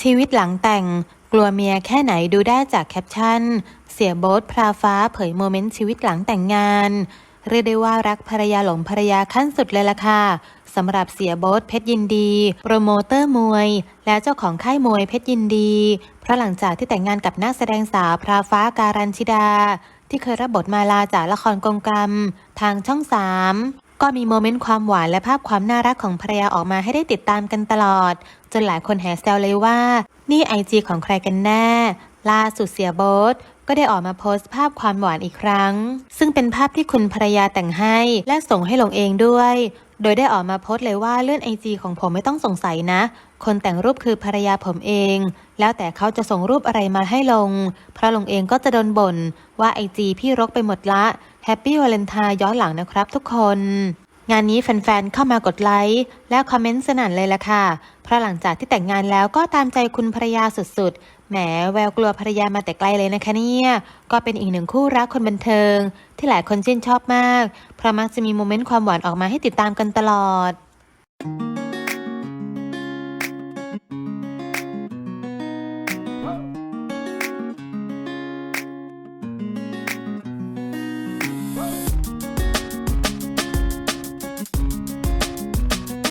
ชีวิตหลังแต่งกลัวเมียแค่ไหนดูได้จากแคปชั่น เสียโบ๊ทพราฟ้าเผยโมเมนต์ชีวิตหลังแต่งงาน เรียกได้ว่ารักภรรยาหลงภรรยาขั้นสุดเลยล่ะค่ะสำหรับเสียโบ๊ทเพชรยินดี โปรโมเตอร์มวย และเจ้าของค่ายมวยเพชรยินดี เพราะหลังจากที่แต่งงานกับนักแสดงสาวพราฟ้าการันชิดา ที่เคยรับบทมาลาจากละครกงกรรม ทางช่องสาม ก็มีโมเมนต์ความหวานและภาพความน่ารักของภรรยาออกมาให้ได้ติดตามกันตลอด จนหลายคนแห่แซวเลยว่า นี่ไอจีของใครกันแน่ ล่าสุดเสียโบ๊ทก็ได้ออกมาโพสต์ภาพความหวานอีกครั้ง ซึ่งเป็นภาพที่คุณภรรยาแต่งให้และส่งให้ลงเองด้วย โดยได้ออกมาโพสต์เลยว่าเลื่อนไอจีของผมไม่ต้องสงสัยนะ คนแต่งรูปคือภรรยาผมเอง แล้วแต่เขาจะส่งรูปอะไรมาให้ลง เพราะลงเองก็จะโดนบ่นว่าไอจีพี่รกไปหมดละ แฮปปี้วาเลนไทน์ย้อนหลังนะครับทุกคน งานนี้แฟนๆ เข้ามากดไลค์และคอมเมนต์สนั่นเลยละค่ะ เพราะหลังจากที่แต่งงานแล้วก็ตามใจคุณภรรยาสุดๆ แหมแววกลัวภรรยามาแต่ไกลเลยนะคะเนี่ย ก็เป็นอีกหนึ่งคู่รักคนบันเทิง ที่หลายคนชื่นชอบมาก เพราะมักจะมีโมเมนต์ความหวานออกมาให้ติดตามกันตลอด